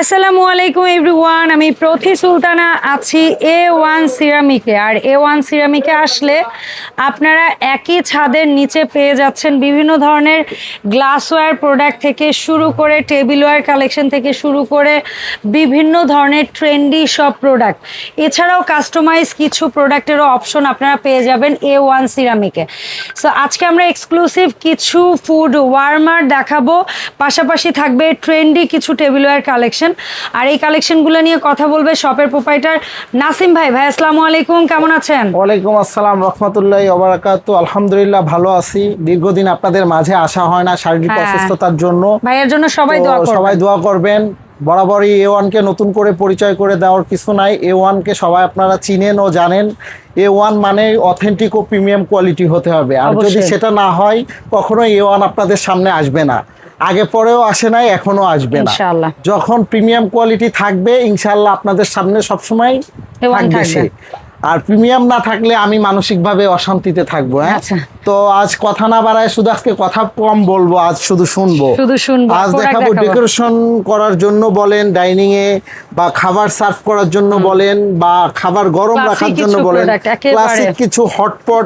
আসসালামু আলাইকুম এভরিওয়ান, আমি প্রথি সুলতানা আছি এ ওয়ান সিরামিকে। আর এ ওয়ান সিরামিকে আসলে আপনারা একই ছাদের নিচে পেয়ে যাচ্ছেন বিভিন্ন ধরনের গ্লাসওয়্যার প্রোডাক্ট থেকে শুরু করে টেবিলওয়্যার কালেকশন থেকে শুরু করে বিভিন্ন ধরনের ট্রেন্ডি সব প্রোডাক্ট এছাড়াও কাস্টমাইজ কিছু প্রোডাক্টেরও অপশন আপনারা পেয়ে যাবেন এ ওয়ান সিরামিকে। সো আজকে আমরা এক্সক্লুসিভ কিছু ফুড ওয়ার্মার দেখাবো। পাশাপাশি থাকবে ট্রেন্ডি কিছু টেবিলওয়্যার কালেকশন আর এই কালেকশনগুলো নিয়ে কথা বলবে শপের প্রোপাইটার নাসিম ভাই। ভাই আসসালামু আলাইকুম কেমন আছেন? ওয়ালাইকুম আসসালাম রহমতুল্লাহ ওবারাকাতু আলহামদুলিল্লাহ ভালো আছি। দীর্ঘদিন আপনাদের মাঝে আসা হয় না শারীরিক হ্যাঁ। অসুস্থতার জন্য। ভাইয়ের জন্য সবাই দোয়া করবেন। সবাই দোয়া করবেন। বরাবরই এ ওয়ানকে নতুন করে পরিচয় করে দেওয়ার কিছু নাই। এ ওয়ানকে সবাই আপনারা চিনেন ও জানেন। এ ওয়ান মানে অথেন্টিক ও প্রিমিয়াম কোয়ালিটি হতে হবে। আর যদি সেটা না হয় কখনো এ ওয়ান আপনাদের সামনে আসবে না। আগে পরেও আসে নাই এখনও আসবে না। যখন প্রিমিয়াম কোয়ালিটি থাকবে ইনশাল্লাহ আপনাদের সামনে সবসময় A1 থাকবে আর প্রিমিয়াম না থাকলে আমি মানসিকভাবে অশান্তিতে থাকব হ্যাঁ আচ্ছা। তো আজ কথা না বাড়ায় শুধু আজকে কথা কম বলব আজ শুধু শুনব শুধু শুনব, আজ দেখাবো। ডেকোরেশন করার জন্য বলেন ডাইনিং এ বা খাবার সার্ভ করার জন্য বলেন বা খাবার গরম রাখার জন্য বলেন। ক্লাসিক কিছু hotpot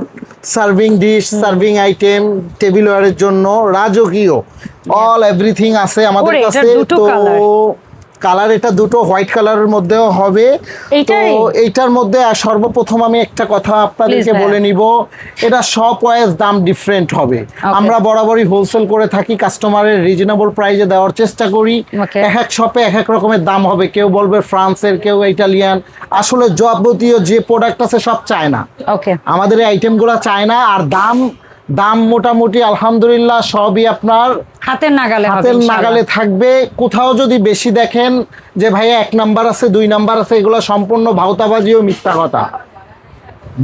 serving dish serving item টেবিলওয়ারের জন্য রাজকীয় অল এভরিথিং আছে আমাদের কাছে তো। কালার এটা দুটো হোয়াইট কালারের মধ্যেও হবে। তো এইটার মধ্যে সর্বপ্রথম আমি একটা কথা আপনাদেরকে বলে নিব এটা সব ওয়াইজ দাম ডিফারেন্ট হবে। আমরা বরাবরই হোলসেল করে থাকি কাস্টমারের রিজনেবল প্রাইসে দেওয়ার চেষ্টা করি। এক এক শপে এক এক রকমের দাম হবে কেউ বলবে ফ্রান্সের কেউ ইটালিয়ান আসলে যাবতীয় যে প্রোডাক্ট আছে সব চায়না। ওকে আমাদের এই আইটেমগুলো চায়না আর দাম দাম মোটামুটি আলহামদুলিল্লাহ সবই আপনার হাতের নাগালে হাতের নাগালে থাকবে। কোথাও যদি বেশি দেখেন যে ভাইয়া এক নাম্বার আছে দুই নাম্বার আছে এগুলো সম্পূর্ণ ভাওতাবাজি ও মিথ্যা কথা।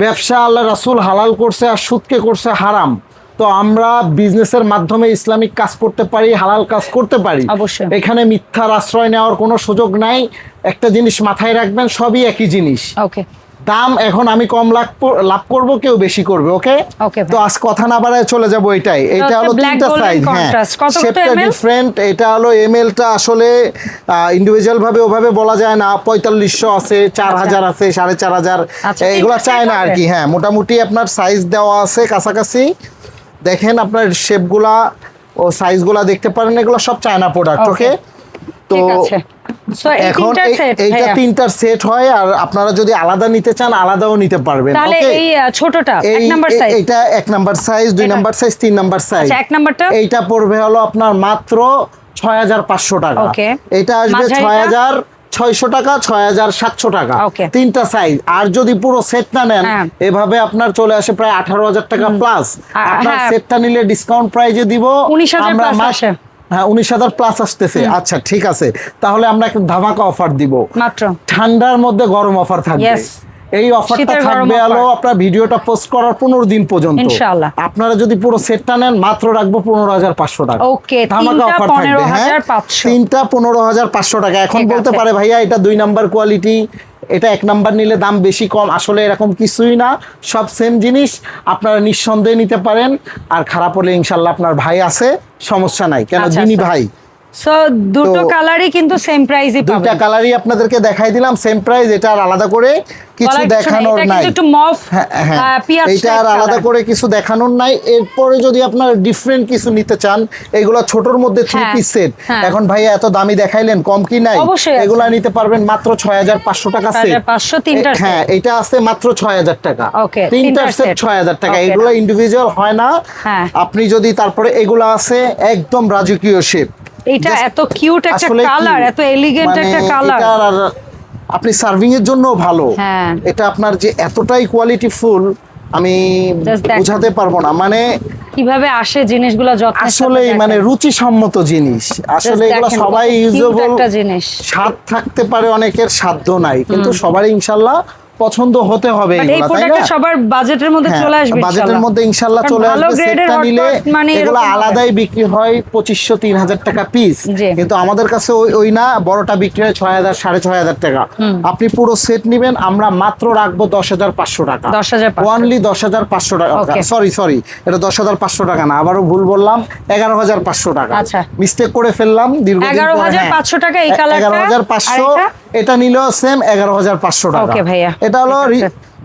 ব্যবসা আল্লাহ রাসূল হালাল করছে আর সুদকে করছে হারাম। তো আমরা বিজনেসের মাধ্যমে ইসলামিক কাজ করতে পারি হালাল কাজ করতে পারি। এখানে মিথ্যার আশ্রয় নেওয়ার কোনো সুযোগ নাই। একটা জিনিস মাথায় রাখবেন সবই একই জিনিস। ওকে। দাম এখন আমি কম লাভ লাভ করব কেউ বেশি করবে ওকে তো আজ কথা না বাড়ায় চলে যাব এটাই। এটা হলো তিনটা সাইজ হ্যাঁ। শেপটা ডিফারেন্ট এটা হলো এমএলটা আসলে ইন্ডিভিজুয়াল ভাবে ওভাবে বলা যায় না। পঁয়তাল্লিশশো আছে চার হাজার আছে সাড়ে চার হাজার। আচ্ছা, এগুলো চায় না আর কি হ্যাঁ। মোটামুটি আপনার সাইজ দেওয়া আছে কাছাকাছি। দেখেন আপনার শেপগুলা ও সাইজগুলা দেখতে পারেন এগুলো সব চায়না প্রোডাক্ট ওকে তো এখন এইটা তিনটার সেট হয় আর আপনারা যদি আলাদা নিতে চান আলাদাও নিতে পারবেন তাহলে এই ছোটটা এক নাম্বার সাইজ এটা এক নাম্বার সাইজ দুই নাম্বার সাইজ তিন নাম্বার সাইজ আচ্ছা এক নাম্বারটা? এইটা পড়বে হলো আপনার মাত্র ছয় হাজার পাঁচশো টাকা। এটা আসবে মাঝারিটা? ছয় হাজার ছয়শো টাকা ছয় হাজার সাতশো টাকা। তিনটা সাইজ আর যদি পুরো সেটটা নেন হ্যাঁ। এভাবে আপনার চলে আসে প্রায় আঠারো হাজার টাকা প্লাস আপনার হ্যাঁ। সেটটা নিলে ডিসকাউন্ট প্রাইজে দিব। 19,000 plus মাস- আসে। হ্যাঁ উনিশ হাজার প্লাস আসতেছে। আচ্ছা ঠিক আছে। তাহলে আমরা একটা ধামাকা অফার দিব। মাত্র। ঠান্ডার মধ্যে গরম অফার থাকবে। এই অফারটা থাকবে আলো আপনার ভিডিওটা পোস্ট করার পনেরো দিন পর্যন্ত। ইনশাআল্লাহ। আপনারা যদি পুরো সেটটা নেন মাত্র রাখব পনেরো হাজার পাঁচশো টাকা। ধামাকা অফার থাকবে হ্যাঁ? 15,500 তিনটা পনেরো হাজার পাঁচশো টাকা। এখন বলতে পারে ভাইয়া এটা দুই নাম্বার কোয়ালিটি এটা এক নাম্বার নিলে দাম বেশি কম। আসলে এরকম কিছুই না। সব সেম জিনিস। আপনারা নিঃসন্দেহে নিতে পারেন। আর খারাপ হলে ইনশাল্লাহ আপনার ভাই আছে। সমস্যা নাই। কেন? আচ্ছা, যিনি আচ্ছা। ভাই। সো দুটো কালারই কিন্তু সেম কালারই আপনাদেরকে দেখাই দিলাম সেম প্রাইস এটা আর আলাদা করে কিছু দেখানোর নাই। একটু মফ হ্যাঁ, হ্যাঁ। আর আলাদা করে কিছু দেখানোর নাই। এরপরে যদি আপনার ডিফারেন্ট কিছু নিতে চান এগুলো ছোটর মধ্যে থ্রি পিস সেট। এখন ভাইয়া এত দামি দেখাইলেন কম কি নাই? এগুলা নিতে পারবেন মাত্র ছয় হাজার পাঁচশো টাকা সেট 6,500 তিনটার হ্যাঁ এটা আছে মাত্র ছয় হাজার টাকা। Okay, তিনটার তিনটার সেট set। ছয় হাজার টাকা। Okay, এগুলো ইন্ডিভিজুয়াল হয় না। হ্যাঁ। আপনি যদি তারপরে এগুলা আছে একদম রাজকীয় শেপ এটা এত কিউট একটা কালার এত এলিগেন্ট মানে একটা কালার আপনি সার্ভিং এর জন্য ভালো। হ্যাঁ। এটা আপনার যে এতটাই কোয়ালিটি ফুল আমি। বোঝাতে পারব না। মানে কীভাবে আসে জিনিসগুলো যত্ন আসলে মানে রুচিসম্মত জিনিস। আসলে এগুলো সবাই ইউজেবল একটা জিনিস। স্বাদ থাকতে পারে অনেকের সাধ্য নাই। কিন্তু সবার ইনশাল্লাহ পছন্দ হতে হবে এই প্রোডাক্টটা সবার বাজেটের মধ্যে হ্যাঁ, চলে আসবে বাজেটের মধ্যে চলে আসবে সেটটা নিলে মানে এগুলো আলাদাই বিক্রি হয় পঁচিশশো তিন হাজার টাকা পিস কিন্তু আমাদের কাছে ওই ওই না বড়টা বিক্রি হয় ছয় হাজার সাড়ে ছয় হাজার টাকা আপনি পুরো সেট নিবেন আমরা মাত্র রাখব দশ হাজার পাঁচশো টাকা। 10,500 ওয়ানলি দশ হাজার পাঁচশো টাকা। সরি সরি এটা দশ হাজার পাঁচশো টাকা না আবারও ভুল বললাম এগারো হাজার পাঁচশো টাকা। আচ্ছা। মিস্টেক করে ফেললাম দীর্ঘদিন পরে, 11,500 টাকা এই। কালারটা, এগারো হাজার পাঁচশো এটা? নিল নিলেও সেম এগারো হাজার পাঁচশো টাকা এটা হলো।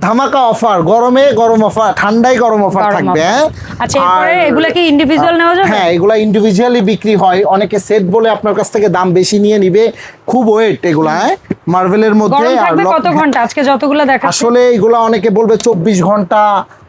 ধামাকা অফার গরমে গরম অফার ঠান্ডায় গরম অফার থাকবে হ্যাঁ? আচ্ছা এরপরে এগুলা কি ইন্ডিভিজুয়াল নেওয়া যাবে? হ্যাঁ এগুলা ইন্ডিভিজুয়ালি বিক্রি হয়। অনেকে সেট বলে আপনার কাছ থেকে দাম বেশি নিয়ে নিবে। খুব ওয়েট এগুলা হ্যাঁ? মার্বেলের মধ্যে আর থাকবে কত ঘণ্টা? আজকে যতগুলো দেখাচ্ছি। আসলে এগুলা অনেকে বলবে চব্বিশ ঘণ্টা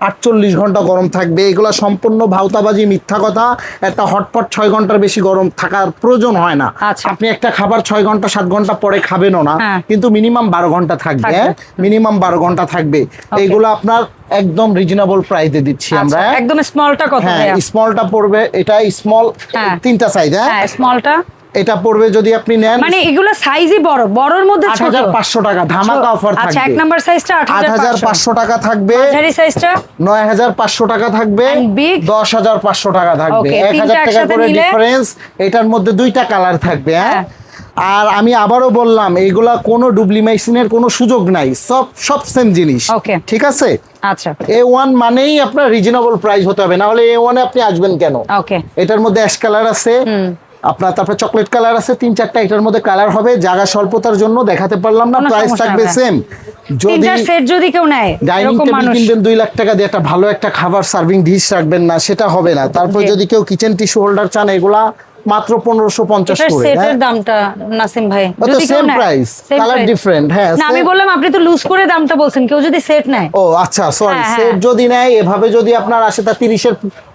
আটচল্লিশ ঘণ্টা গরম থাকবে। এগুলা সম্পূর্ণ ভাউতাবাজি মিথ্যা কথা। একটা হটপট ছয় ঘণ্টার বেশি গরম থাকার প্রয়োজন হয় না। আচ্ছা। আপনি একটা খাবার ছয় ঘণ্টা সাত ঘণ্টা পরে খাবেনও না। হ্যাঁ। কিন্তু মিনিমাম বারো ঘণ্টা থাকবে। হ্যাঁ? মিনিমাম বারো ঘণ্টা থাকবে। এইগুলো আপনার একদম রিজনেবল প্রাইসে দিচ্ছি আমরা আচ্ছা, হ্যাঁ? একদম স্মলটা কত হ্যাঁ স্মলটা পড়বে এটা স্মল হ্যাঁ। তিনটা সাইজ হ্যাঁ? হ্যাঁ স্মলটা এটা পড়বে যদি আপনি নেন মানে এগুলো সাইজই বড় বড়র মধ্যে আট ছোট হাজার পাঁচশো টাকা ধামাকা অফার থাকবে আচ্ছা এক থাকবে। নাম্বার সাইজটা আট আট হাজার হাজার পাঁচশো টাকা থাকবে। মাঝারি সাইজটা নয় হাজার পাঁচশো টাকা থাকবে। And big? দশ হাজার পাঁচশো টাকা থাকবে। Okay, এক তিনটা হাজার টাকা করে ডিফারেন্স এটার মধ্যে দুইটা কালার থাকবে হ্যাঁ? হ্যাঁ। আর আমি আবারও বললাম এইগুলা কোনো ডুপ্লিমেশনের কোনো সুযোগ নাই। সব সব সেম জিনিস। ঠিক আছে? আচ্ছা। এ ওয়ান মানেই আপনার রিজনেবল প্রাইস হতে হবে না হলে এ ওয়ানে আপনি আসবেন কেন? এটার মধ্যে অ্যাশ কালার আছে আপনার তারপর চকলেট কালার আছে তিন চারটা এটার মধ্যে কালার হবে জায়গা স্বল্পতার জন্য দেখাতে পারলাম না প্রাইস থাকবে সেম যদি তিনটা সেট যদি কেউ নেয় ডাইনিং টেবিল কিনবেন দুই লাখ টাকা দিয়ে একটা ভালো একটা খাবার সার্ভিং ডিশ রাখবেন না সেটা হবে না। তারপর যদি কেউ কিচেন টিস্যু হোল্ডার চান এগুলা মাত্র পনেরোশো পঞ্চাশ করে সেটের হ্যাঁ? দামটা নাসিম ভাই যদি different, হ্যাঁ, না আমি বললাম আপনি তো লুজ করে দামটা বলছেন কেউ যদি সেট নেয়। ও আচ্ছা সরি হ্যাঁ, সেট হ্যাঁ। যদি নেয় এভাবে যদি আপনার আসে তা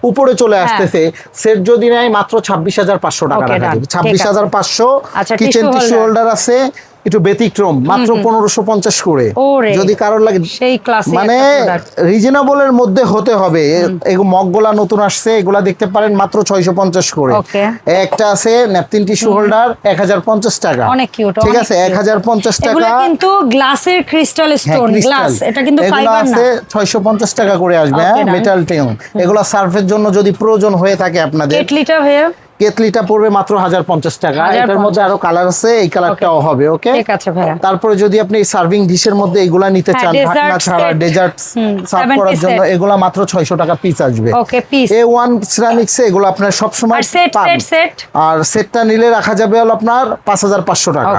উপরে চলে আসতেছে সেট যদি নেয় মাত্র ছাব্বিশ হাজার পাঁচশো টাকা রাখা যাবে। ছাব্বিশ হাজার পাঁচশো কিচেন টিস্যু হোল্ডার আছে একটু ব্যতিক্রম মাত্র পনেরোশো পঞ্চাশ করে। যদি কারোর লাগে সেই ক্লাসে মানে রিজনেবলের মধ্যে হতে হবে। মগগুলা নতুন আসছে এগুলা দেখতে পারেন মাত্র ছয়শো পঞ্চাশ করে। একটা আছে ন্যাপকিন টিস্যু হোল্ডার এক হাজার পঞ্চাশ টাকা। অনেক ঠিক আছে এক হাজার পঞ্চাশ টাকা। কিন্তু গ্লাসের ক্রিস্টাল স্টোন crystal। গ্লাস এটা কিন্তু এগুলো ফাইবার না। আছে 650 টাকা করে আসবে হ্যাঁ. মেটাল টেউন এগুলো সার্ফের জন্য যদি প্রয়োজন হয়ে থাকে আপনাদের। কেটলিটা ভাইয়া? কেতলিটা পড়বে মাত্র হাজার পঞ্চাশ টাকা। এটার মধ্যে আরও কালার আছে এই কালারটাও হবে ওকে তারপরে যদি আপনি সার্ভিং ডিশের মধ্যে এগুলা নিতে চান ঢাকনা ছাড়া ডেজার্ট সার্ভ করার জন্য এগুলা মাত্র ছয়শো টাকা পিস আসবে। এ ওয়ান সিরামিক্সে এগুলো আপনার সবসময় আর সেটটা নিলে রাখা যাবে হলো আপনার পাঁচ হাজার পাঁচশো টাকা।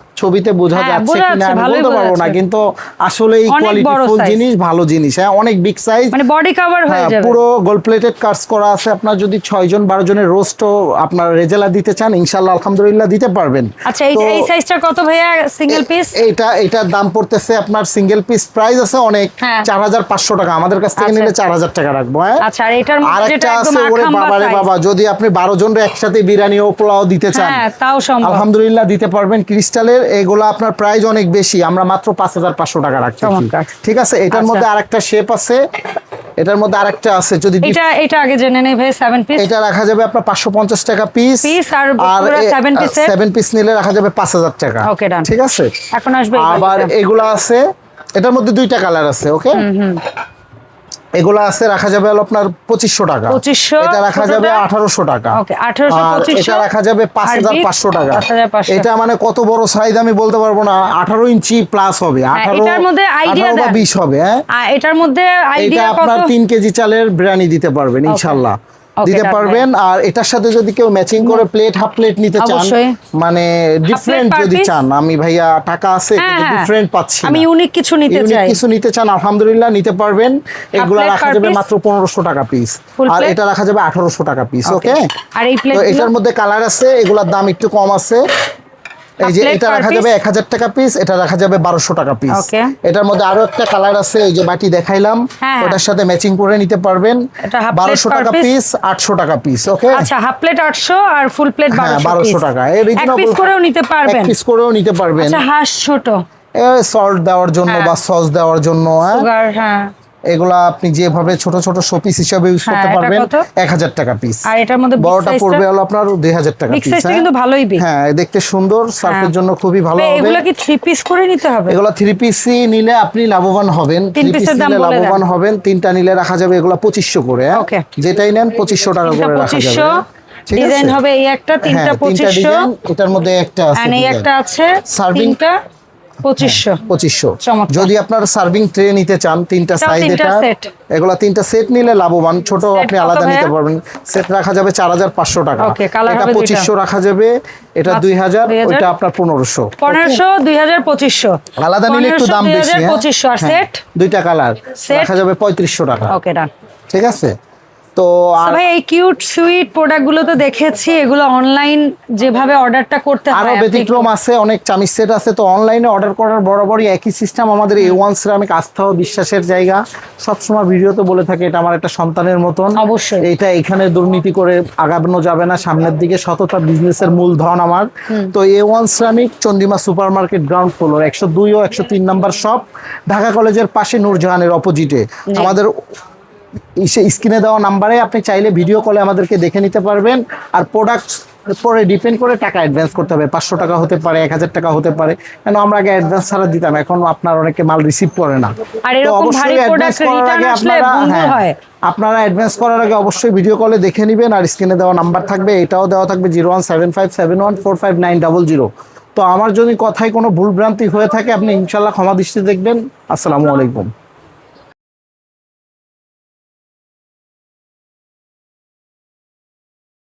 ছবিতে বোঝা হ্যাঁ, যাচ্ছে কিনা আমি বলতে পারব না। কিন্তু আসলে এই অনেক কোয়ালিটি ফুল জিনিস ভালো জিনিস হ্যাঁ অনেক বিগ সাইজ মানে বডি কভার হয়ে হ্যাঁ যাবে। পুরো গোল্ড প্লেটেড কার্ডস করা আছে। আপনার যদি ছয় জন বারো জনের রোস্টও আপনার রেজালা দিতে চান ইনশাল্লাহ আলহামদুলিল্লাহ দিতে পারবেন। আচ্ছা এই এই সাইজটা কত ভাইয়া? সিঙ্গেল পিস এটা এটার দাম পড়তেছে আপনার সিঙ্গেল পিস প্রাইস আছে অনেক। হ্যাঁ। চার হাজার পাঁচশো টাকা। আমাদের কাছ থেকে আচ্ছা। নিলে চার হাজার টাকা রাখব হ্যাঁ? আচ্ছা আর এটার মধ্যে যেটা একদম ওরে বাবারে size। বাবা যদি আপনি বারো জন একসাথে বিরিয়ানি ও পোলাও দিতে চান হ্যাঁ তাও সম্ভব। আলহামদুলিল্লাহ দিতে পারবেন। ক্রিস্টালের এগুলো আপনার প্রাইস অনেক বেশি। আমরা মাত্র পাঁচ হাজার পাঁচশো টাকা রাখছি। ঠিক আছে? এটার। মধ্যে আরেকটা শেপ আছে। এটার মধ্যে আরেকটা আছে। যদি এটা এটা আগে জেনে নেই ভাই সেভেন পিস এটা রাখা যাবে আপনার পাঁচশো পঞ্চাশ টাকা পিস আর পুরো seven piece এর? সেভেন পিস নিলে রাখা যাবে পাঁচ হাজার টাকা। Okay, done. ঠিক আছে? এখন আসবে আবার। এগুলা আছে। এটার মধ্যে দুইটা কালার আছে ওকে এগুলা আছে রাখা যাবে আপনার পঁচিশশো টাকা। এটা রাখা যাবে আঠারোশো টাকা। Okay, 1800, আর এটা রাখা যাবে পাঁচ হাজার পাঁচশো টাকা। এটা মানে কত বড় সাইজ আমি বলতে পারব না আঠারো ইঞ্চি প্লাস হবে আঠারো এটার আঠারো বা বিশ হবে হ্যাঁ? এটার মধ্যে এটা আপনার তিন কেজি চালের বিরিয়ানি দিতে পারবেন ইনশাল্লাহ দিতে পারবেন আর এটার সাথে যদি কেউ ম্যাচিং করে প্লেট হাফ প্লেট নিতে চান মানে ডিফারেন্ট যদি চান আমি ভাইয়া টাকা আছে হ্যাঁ, কিন্তু হ্যাঁ। ডিফারেন্ট পাচ্ছি আমি। ইউনিক কিছু নিতে চাই চাই। কিছু নিতে চান আলহামদুলিল্লাহ নিতে পারবেন। এগুলা রাখা যাবে মাত্র 1500 টাকা পিস আর এটা রাখা যাবে আঠারোশো টাকা পিস ওকে আর এই তো প্লেট এটার মধ্যে কালার আছে এগুলার দাম একটু কম আছে। এই যে এটা রাখা যাবে এক হাজার টাকা পিস এটা রাখা যাবে বারোশো টাকা পিস. এটার মধ্যে আরও একটা কালার আছে এই যে বাটি দেখাইলাম হ্যাঁ। ওটার সাথে ম্যাচিং করে নিতে পারবেন। এটা half plate বারোশো per টাকা পিস আটশো টাকা পিস ওকে আচ্ছা হাফ প্লেট আটশো আর ফুল প্লেট হ্যাঁ বারোশো বারোশো টাকা। এই এক পিস করেও নিতে পারবেন। পিস করেও নিতে পারবেন। আচ্ছা হাঁস ছোট। সল্ট দেওয়ার জন্য। বা সস দেওয়ার জন্য হ্যাঁ। এগুলা আপনি যেভাবে ছোট ছোট শোপিস হিসাবে ইউজ হ্যাঁ, করতে পারবেন কত? এক হাজার টাকা পিস আর এটার মধ্যে বড়টা পড়বে হলো আপনার দুই হাজার টাকা পিস সাইজটা কিন্তু ভালোই বিগ হ্যাঁ দেখতে সুন্দর সার্ফের জন্য খুবই ভালো হবে। এগুলো কি থ্রি পিস করে নিতে হবে? এগুলো থ্রি পিসি নিলে আপনি লাভবান হবেন। তিন পিস পিসের দাম নিলে বলে লাভবান হবেন। তিনটা নিলে রাখা যাবে এগুলা পঁচিশশো করে হ্যাঁ? Okay. যেটাই নেন পঁচিশশো টাকা করে রাখা যাবে। ঠিক ডিজাইন হবে এই একটা হ্যাঁ তিনটা তিনটা পঁচিশশো। ডিজাইন এটার মধ্যে একটা আছে আর এই একটা আছে তিনটা। পঁচিশশো। পঁচিশশো। যদি আপনার সার্ভিং ট্রে নিতে চান তিনটা সাইজ এটা এগুলা তিনটা সেট নিলে লাভবান। ছোট আপনি আলাদা নিতে পারবেন। সেট রাখা যাবে চার হাজার পাঁচশো টাকা। এটা পঁচিশশো রাখা যাবে এটা আচ্ছা, দুই হাজার ওইটা আপনার পনেরোশো। পনেরোশো দুই হাজার পঁচিশশো। আলাদা নিলে একটু দাম বেশি হ্যাঁ? পঁচিশশো। আর হ্যাঁ, সেট দুইটা কালার? রাখা যাবে পঁয়ত্রিশশো টাকা। ওকে ঠিক আছে? তো আর ভাই এই কিউট সুইট প্রোডাক্টগুলো তো দেখেছি এগুলো অনলাইন যেভাবে অর্ডারটা করতে হয় আরও ব্যতিক্রম আছে অনেক চামিজ সেট আছে তো অনলাইনে অর্ডার করার বরাবরই একই সিস্টেম আমাদের এ ওয়ান সিরামিক আস্থা ও বিশ্বাসের জায়গা। সবসময় ভিডিওতে বলে থাকে এটা আমার একটা সন্তানের মতন। অবশ্যই। এটা এখানে দুর্নীতি করে আগানো যাবে না সামনের দিকে সততা বিজনেসের মূলধন আমার। তো A one ceramic Chandima super market ground floor একশো দুই ও একশো তিন নাম্বার শপ ঢাকা কলেজের পাশে নূরজাহানের অপোজিটে আমাদের স্ক্রিনে দেওয়া নাম্বারে আপনি চাইলে ভিডিও কলে আমাদেরকে দেখে নিতে পারবেন। আর প্রোডাক্ট পরে ডিপেন্ড করে টাকা অ্যাডভান্স করতে হবে। পাঁচশো টাকা হতে পারে এক হাজার টাকা হতে পারে। কেন আমরা আগে অ্যাডভান্স ছাড়া দিতাম এখন আপনার অনেকে মাল রিসিভ করে না। তো অবশ্যই ভারী করার আগে আপনারা হ্যাঁ, আপনারা অ্যাডভান্স করার আগে অবশ্যই ভিডিও কলে দেখে নেবেন। আর স্ক্রিনে দেওয়া নাম্বার থাকবে এটাও দেওয়া থাকবে zero one seven five seven one four five nine double zero তো আমার যদি কথায় কোনো ভুলভ্রান্তি হয়ে থাকে আপনি ইনশাল্লাহ ক্ষমা দৃষ্টি দেখবেন। আসসালামু আলাইকুম।